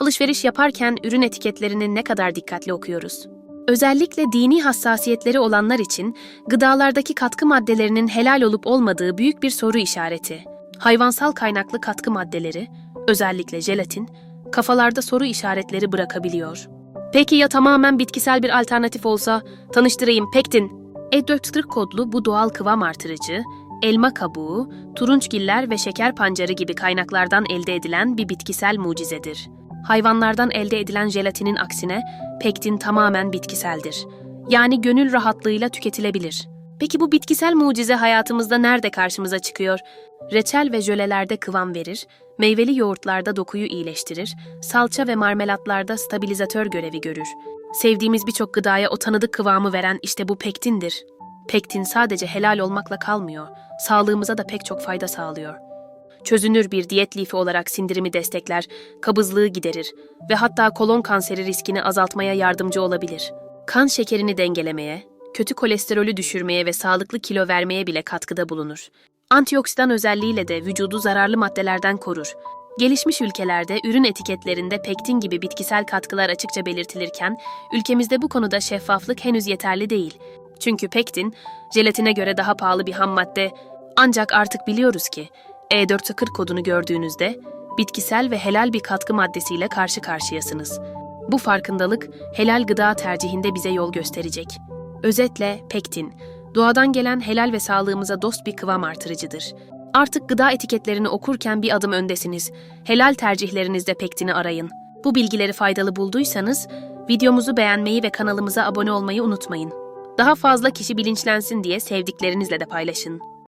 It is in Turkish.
Alışveriş yaparken ürün etiketlerini ne kadar dikkatli okuyoruz. Özellikle dini hassasiyetleri olanlar için gıdalardaki katkı maddelerinin helal olup olmadığı büyük bir soru işareti. Hayvansal kaynaklı katkı maddeleri, özellikle jelatin, kafalarda soru işaretleri bırakabiliyor. Peki ya tamamen bitkisel bir alternatif olsa? Tanıştırayım pektin. E440 kodlu bu doğal kıvam artırıcı, elma kabuğu, turunçgiller ve şeker pancarı gibi kaynaklardan elde edilen bir bitkisel mucizedir. Hayvanlardan elde edilen jelatinin aksine pektin tamamen bitkiseldir. Yani gönül rahatlığıyla tüketilebilir. Peki bu bitkisel mucize hayatımızda nerede karşımıza çıkıyor? Reçel ve jölelerde kıvam verir, meyveli yoğurtlarda dokuyu iyileştirir, salça ve marmelatlarda stabilizatör görevi görür. Sevdiğimiz birçok gıdaya o tanıdık kıvamı veren işte bu pektindir. Pektin sadece helal olmakla kalmıyor, sağlığımıza da pek çok fayda sağlıyor. Çözünür bir diyet lifi olarak sindirimi destekler, kabızlığı giderir ve hatta kolon kanseri riskini azaltmaya yardımcı olabilir. Kan şekerini dengelemeye, kötü kolesterolü düşürmeye ve sağlıklı kilo vermeye bile katkıda bulunur. Antioksidan özelliğiyle de vücudu zararlı maddelerden korur. Gelişmiş ülkelerde ürün etiketlerinde pektin gibi bitkisel katkılar açıkça belirtilirken, ülkemizde bu konuda şeffaflık henüz yeterli değil. Çünkü pektin, jelatine göre daha pahalı bir ham madde. Ancak artık biliyoruz ki, E440 kodunu gördüğünüzde, bitkisel ve helal bir katkı maddesiyle karşı karşıyasınız. Bu farkındalık, helal gıda tercihinde bize yol gösterecek. Özetle, pektin, doğadan gelen helal ve sağlığımıza dost bir kıvam artırıcıdır. Artık gıda etiketlerini okurken bir adım öndesiniz. Helal tercihlerinizde pektini arayın. Bu bilgileri faydalı bulduysanız, videomuzu beğenmeyi ve kanalımıza abone olmayı unutmayın. Daha fazla kişi bilinçlensin diye sevdiklerinizle de paylaşın.